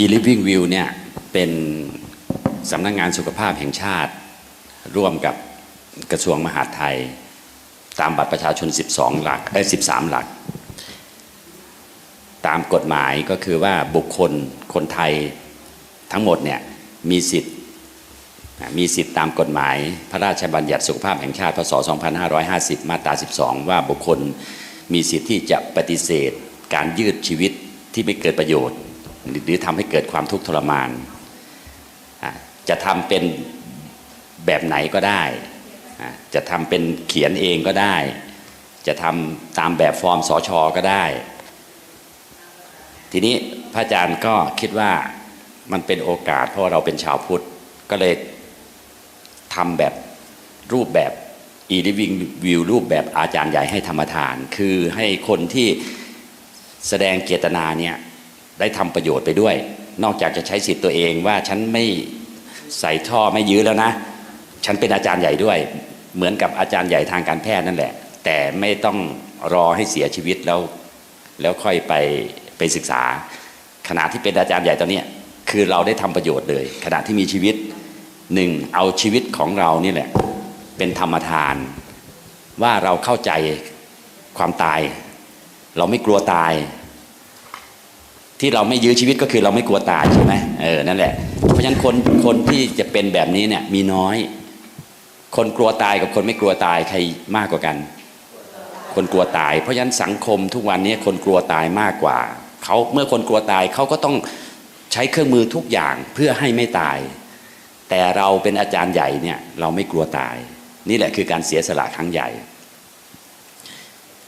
e-living view เนี่ยเป็นสำนักงานสุขภาพแห่งชาติ ร่วมกับกระทรวงมหาดไทย ตามบัตรประชาชน 12 หลักเอ้13 หลัก ตามกฎหมายก็คือว่าบุคคลคนไทยทั้งหมดเนี่ยมีสิทธิ์มีสิทธิ์ตามกฎหมาย พระราชบัญญัติสุขภาพแห่งชาติพศ 2550 มาตรา 12 ว่าบุคคลมีสิทธิ์ที่จะปฏิเสธ การยืดชีวิตที่ไม่เกิดประโยชน์ หรือทำให้เกิดความทุกข์ทรมาน จะทำเป็นแบบไหนก็ได้ จะทำเป็นเขียนเองก็ได้ จะทำตามแบบฟอร์มสอชอก็ได้ ทีนี้พระอาจารย์ก็คิดว่ามันเป็นโอกาสเพราะเราเป็นชาวพุทธ ก็เลยทำแบบรูปแบบ e-living view รูปแบบอาจารย์ใหญ่ให้ธรรมทาน คือให้คนที่แสดงเจตนาเนี่ย ได้ทำประโยชน์ไปด้วย นอกจากจะใช้สิทธิ์ตัวเองว่าฉันไม่ใส่ท่อไม่ยื้อแล้วนะ ฉันเป็นอาจารย์ใหญ่ด้วย เหมือนกับอาจารย์ใหญ่ทางการแพทย์นั่นแหละ แต่ไม่ต้องรอให้เสียชีวิตแล้ว แล้วค่อยไปไปศึกษา ขณะที่เป็นอาจารย์ใหญ่ตอนนี้คือเราได้ทำประโยชน์เลย ขณะที่มีชีวิตหนึ่งเอาชีวิตของเรานี่แหละ เป็นธรรมทาน ว่าเราเข้าใจความตาย เราไม่กลัวตาย ที่เราไม่ยื้อชีวิตก็คือเราไม่กลัวตายใช่ไหมเออนั่นแหละ เพราะฉะนั้นคนคนที่จะเป็นแบบนี้เนี่ยมีน้อย คนกลัวตายกับคนไม่กลัวตายใครมากกว่ากัน คนกลัวตาย เพราะฉะนั้นสังคมทุกวันนี้คนกลัวตายมากกว่าเขาเมื่อคนกลัวตายเขาก็ต้องใช้เครื่องมือทุกอย่างเพื่อให้ไม่ตาย แต่เราเป็นอาจารย์ใหญ่เนี่ยเราไม่กลัวตาย นี่แหละคือการเสียสละครั้งใหญ่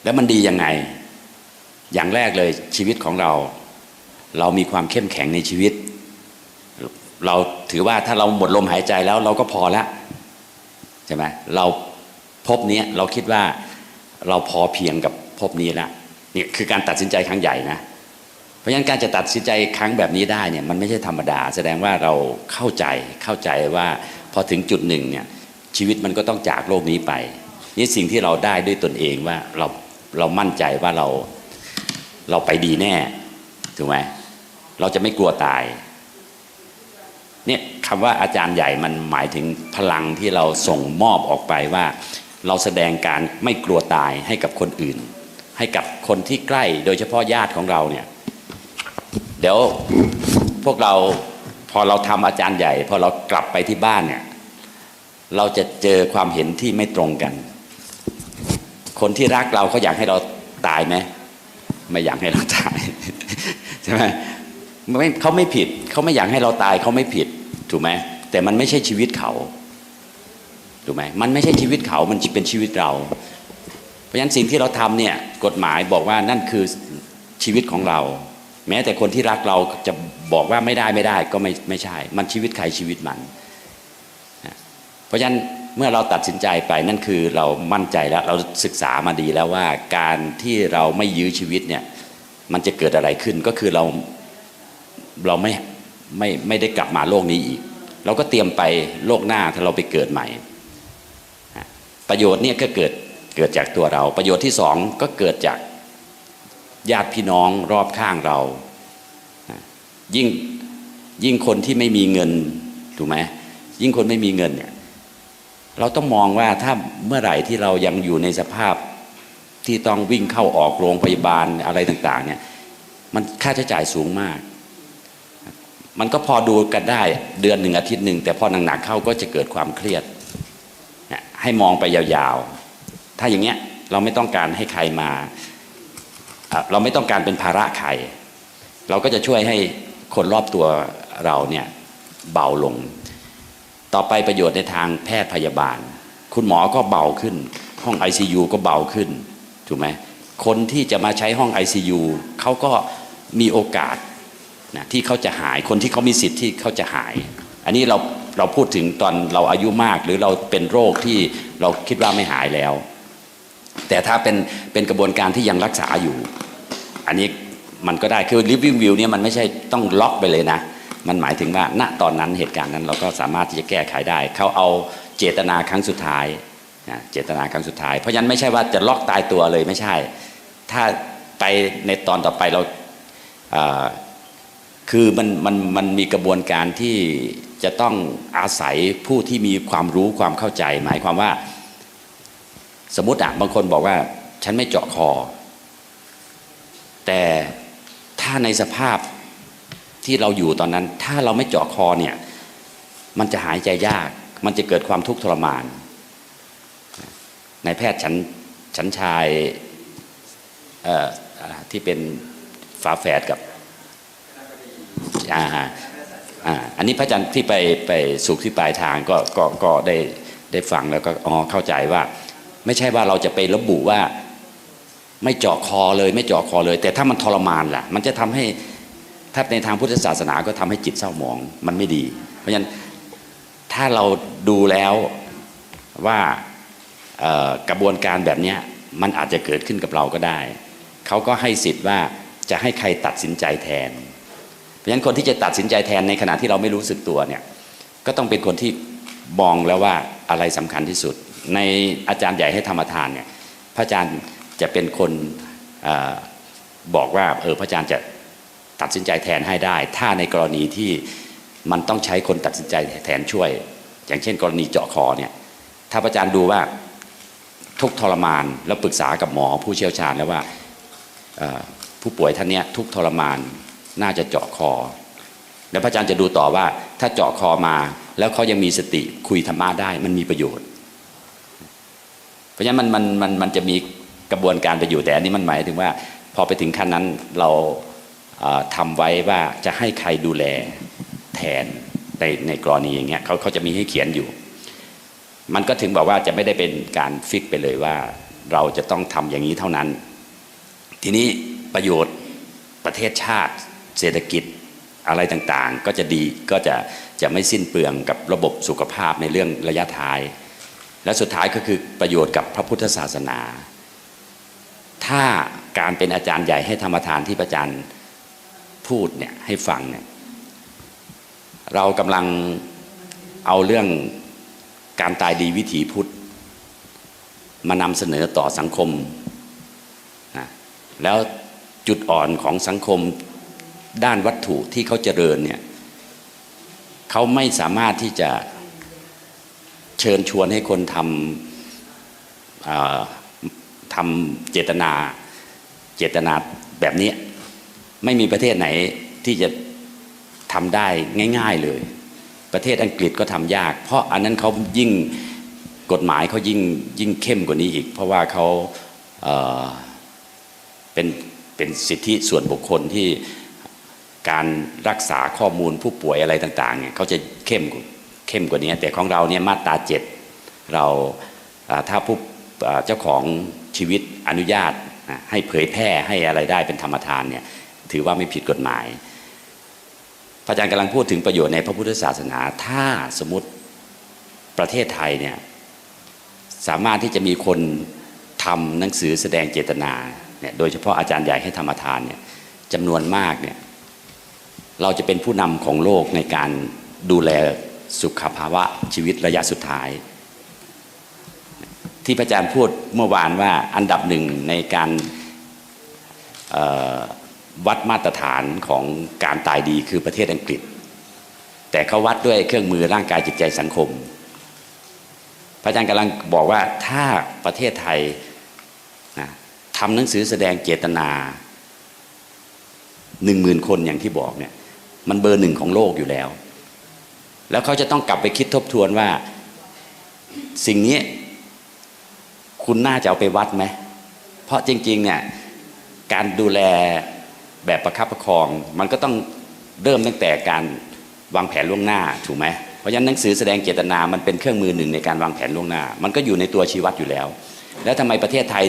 แล้วมันดียังไง อย่างแรกเลยชีวิตของเรา เรามีความเข้มแข็งในชีวิต เราถือว่าถ้าเราหมดลมหายใจแล้วเราก็พอแล้วใช่ไหมเราพบนี้เราคิดว่าเราพอเพียงกับพบนี้แล้วนี่คือการตัดสินใจครั้งใหญ่นะเพราะฉะนั้นการจะตัดสินใจครั้งแบบนี้ได้เนี่ยมันไม่ใช่ธรรมดา แสดงว่าเราเข้าใจเข้าใจว่าพอถึงจุดหนึ่งเนี่ยชีวิตมันก็ต้องจากโลกนี้ไป นี่สิ่งที่เราได้ด้วยตนเองว่าเราเรามั่นใจว่าเราเราไปดีแน่ถูกไหม เราจะไม่กลัวตายเนี่ยคำว่าอาจารย์ใหญ่มันหมายถึงพลังที่เราส่งมอบออกไปว่า เราแสดงการไม่กลัวตายให้กับคนอื่น ให้กับคนที่ใกล้โดยเฉพาะญาติของเราเนี่ยเดี๋ยวพวกเราพอเราทำอาจารย์ใหญ่ พอเรากลับไปที่บ้านเนี่ยเราจะเจอความเห็นที่ไม่ตรงกัน คนที่รักเราเขาอยากให้เราตายไหมไม่อยากให้เราตายใช่ไหม ไม่เขาไม่ผิด เขาไม่อยากให้เราตายเขาไม่ผิด ถูกไหมแต่มันไม่ใช่ชีวิตเขาถูกไหมมันไม่ใช่ชีวิตเขามันเป็นชีวิตเรา เพราะฉะนั้นสิ่งที่เราทำเนี่ยกฎหมายบอกว่านั่นคือชีวิตของเรา แม้แต่คนที่รักเราจะบอกว่าไม่ได้ไม่ได้ก็ไม่ไม่ใช่ มันชีวิตใครชีวิตมัน เพราะฉะนั้นเมื่อเราตัดสินใจไปนั่นคือเรามั่นใจแล้วเราศึกษามาดีแล้วว่าการที่เราไม่ยื้อชีวิตเนี่ยมันจะเกิดอะไรขึ้นก็คือเรา เราไม่ไม่ไม่ได้กลับมาโลกนี้อีก เราก็เตรียมไปโลกหน้าถ้าเราไปเกิดใหม่ ประโยชน์เนี่ยก็เกิดเกิดจากตัวเรา ประโยชน์ที่สองก็เกิดจากญาติพี่น้องรอบข้างเรายิ่งยิ่งคนที่ไม่มีเงินถูกไหมยิ่งคนไม่มีเงินเนี่ยเราต้องมองว่าถ้าเมื่อไหร่ที่เรายังอยู่ในสภาพที่ต้องวิ่งเข้าออกโรงพยาบาลอะไรต่าง ๆ เนี่ย มันค่าใช้จ่ายสูงมาก มันก็พอดูกันได้เดือนหนึ่งอาทิตย์หนึ่งแต่พอหนักๆเข้าก็จะเกิดความเครียด ให้มองไปยาวๆ ถ้าอย่างเงี้ยเราไม่ต้องการให้ใครมา เราไม่ต้องการเป็นภาระใคร เราก็จะช่วยให้คนรอบตัวเราเนี่ยเบาลง ต่อไปประโยชน์ในทางแพทย์พยาบาล คุณหมอก็เบาขึ้น ห้อง ICU ก็เบาขึ้น ถูกไหมคนที่จะมาใช้ห้อง ICU เขาก็มีโอกาส นะที่เขาจะหายคนที่เขามีสิทธิ์ที่เขาจะหาย อันนี้เราเราพูดถึงตอนเราอายุมาก หรือเราเป็นโรคที่เราคิดว่าไม่หายแล้ว แต่ถ้าเป็นเป็นกระบวนการที่ยังรักษาอยู่ อันนี้มันก็ได้คือ living view เนี่ยมันไม่ใช่ต้องล็อกไปเลยนะ มันหมายถึงว่าณตอนนั้นเหตุการณ์นั้นเราก็สามารถที่จะแก้ไขได้ เขาเอาเจตนาครั้งสุดท้ายนะเจตนาครั้งสุดท้าย เพราะฉะนั้นไม่ใช่ว่าจะล็อกตายตัวเลยไม่ใช่ ถ้าไปในตอนต่อไปเรา คือมันมันมันมีกระบวนการที่จะต้องอาศัยผู้ที่มีความรู้ความเข้าใจ หมายความว่า สมมติอะบางคนบอกว่า ฉันไม่เจาะคอ แต่ถ้าในสภาพที่เราอยู่ตอนนั้น ถ้าเราไม่เจาะคอเนี่ย มันจะหายใจยาก มันจะเกิดความทุกข์ทรมานนายแพทย์ฉันฉันชายที่เป็นฝาแฝดกับ อ่าอ่าอันนี้พระอาจารย์ที่ไปไปสุขที่ปลายทางก็ก็ก็ได้ได้ฟังแล้วก็อ๋อเข้าใจว่า ไม่ใช่ว่าเราจะไประบุว่า ไม่เจาะคอเลย ไม่เจาะคอเลย แต่ถ้ามันทรมานล่ะ มันจะทำให้ถ้าในทางพุทธศาสนาก็ทำให้จิตเศร้าหมองมันไม่ดี เพราะฉะนั้นถ้าเราดูแล้วว่ากระบวนการแบบนี้มันอาจจะเกิดขึ้นกับเราก็ได้ เขาก็ให้สิทธิ์ว่าจะให้ใครตัดสินใจแทน ราะฉะนั้นคนที่จะตัดสินใจแทนในขณะที่เราไม่รู้สึกตัวเนี่ยก็ต้องเป็นคนที่มองแล้วว่าอะไรสำคัญที่สุด ในอาจารย์ใหญ่ให้ธรรมทานเนี่ยพระอาจารย์จะเป็นคนอบอกว่าเออพระอาจารย์จะตัดสินใจแทนให้ได้ ถ้าในกรณีที่มันต้องใช้คนตัดสินใจแทนช่วย อย่างเช่น กรณีเจาะคอเนี่ยถ้าพระอาจารย์ดูว่าทุกทรมานแล้วปรึกษากับหมอผู้เชี่ยวชาญแล้วว่าผู้ป่วยท่านเนี้ยทุกทรมาน น่าจะเจาะคอ แล้วพระอาจารย์จะดูต่อว่า ถ้าเจาะคอมา แล้วเขายังมีสติคุยธรรมะได้ มันมีประโยชน์ เพราะฉะนั้นมันมันมันมันจะมีกระบวนการไปอยู่แต่อันนี้มันหมายถึงว่า พอไปถึงขั้นนั้นเราเอ่อทำไว้ว่าจะให้ใครดูแลแทนในในกรณีอย่างเงี้ยเขาเขาจะมีให้เขียนอยู่ มันก็ถึงบอกว่าจะไม่ได้เป็นการฟิกไปเลยว่า เราจะต้องทำอย่างนี้เท่านั้น ทีนี้ประโยชน์ประเทศชาติ เศรษฐกิจอะไรต่างๆ ก็จะดีก็จะจะไม่สิ้นเปลืองกับระบบสุขภาพในเรื่องระยะท้าย และสุดท้ายก็คือประโยชน์กับพระพุทธศาสนา ถ้าการเป็นอาจารย์ใหญ่ให้ธรรมทานที่พระอาจารย์พูดเนี่ยให้ฟังเนี่ยเรากำลังเอาเรื่องการตายดีวิถีพุทธ มานำเสนอต่อสังคมนะแล้วจุดอ่อนของสังคม ด้านวัตถุที่เขาเจริญเนี่ยเขาไม่สามารถที่จะเชิญชวนให้คนทำทำเจตนาเจตนาแบบนี้ ไม่มีประเทศไหนที่จะทำได้ง่าย ๆเลย ประเทศอังกฤษก็ทำยาก เพราะอันนั้นเขายิ่งกฎหมายเขายิ่งยิ่งเข้มกว่านี้อีก เพราะว่าเขาเเป็นเป็นสิทธิส่วนบุคคลที่ การรักษาข้อมูลผู้ป่วยอะไรต่างๆเนี่ยเขาจะเข้มเข้มกว่านี้ แต่ของเราเนี่ยมาตราเจ็ดเราถ้าผู้เจ้าของชีวิตอนุญาตให้เผยแพร่ให้อะไรได้เป็นธรรมทานเนี่ยถือว่าไม่ผิดกฎหมาย พระอาจารย์กำลังพูดถึงประโยชน์ในพระพุทธศาสนา ถ้าสมมติประเทศไทยเนี่ยสามารถที่จะมีคนทำหนังสือแสดงเจตนาเนี่ยโดยเฉพาะอาจารย์ใหญ่ให้ธรรมทานเนี่ยจำนวนมากเนี่ย เราจะเป็นผู้นำของโลกในการดูแลสุขภาวะชีวิตระยะสุดท้าย ที่พระอาจารย์พูดเมื่อวานว่าอันดับหนึ่งในการวัดมาตรฐานของการตายดีคือประเทศอังกฤษ แต่เขาวัดด้วยเครื่องมือร่างกายจิตใจสังคม พระอาจารย์กำลังบอกว่าถ้าประเทศไทยนะทำหนังสือแสดงเจตนาหนึ่งหมื่นคนอย่างที่บอกเนี่ย มันเบอร์หนึ่งของโลกอยู่แล้ว แล้วเขาจะต้องกลับไปคิดทบทวนว่า สิ่งนี้คุณน่าจะเอาไปวัดไหม เพราะจริง ๆ เนี่ยการดูแลแบบประคับประคอง มันก็ต้องเริ่มตั้งแต่การวางแผนล่วงหน้าถูกไหมเพราะฉะนั้นหนังสือแสดงเจตนา มันเป็นเครื่องมือหนึ่งในการวางแผนล่วงหน้า มันก็อยู่ในตัวชีวัดอยู่แล้ว แล้วทำไมประเทศไทย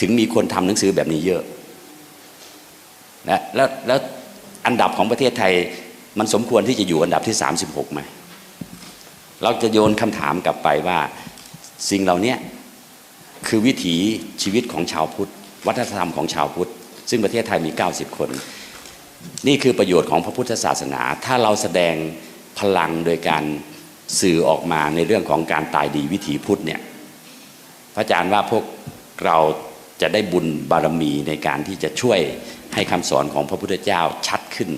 ถึงมีคนทำหนังสือแบบนี้เยอะนะแล้วแล้ว อันดับของประเทศไทยมันสมควรที่จะอยู่อันดับที่ 36ไหมเราจะโยนคำถามกลับไปว่าสิ่งเหล่านี้คือวิถีชีวิตของชาวพุทธ วัฒนธรรมของชาวพุทธ ซึ่งประเทศไทยมี 90 คน นี่คือประโยชน์ของพระพุทธศาสนา ถ้าเราแสดงพลังโดยการสื่อออกมาในเรื่องของการตายดีวิถีพุทธเนี่ยพระอาจารย์ว่าพวกเรา จะได้บุญบารมีในการที่จะช่วยให้คำสอนของพระพุทธเจ้าชัดขึ้น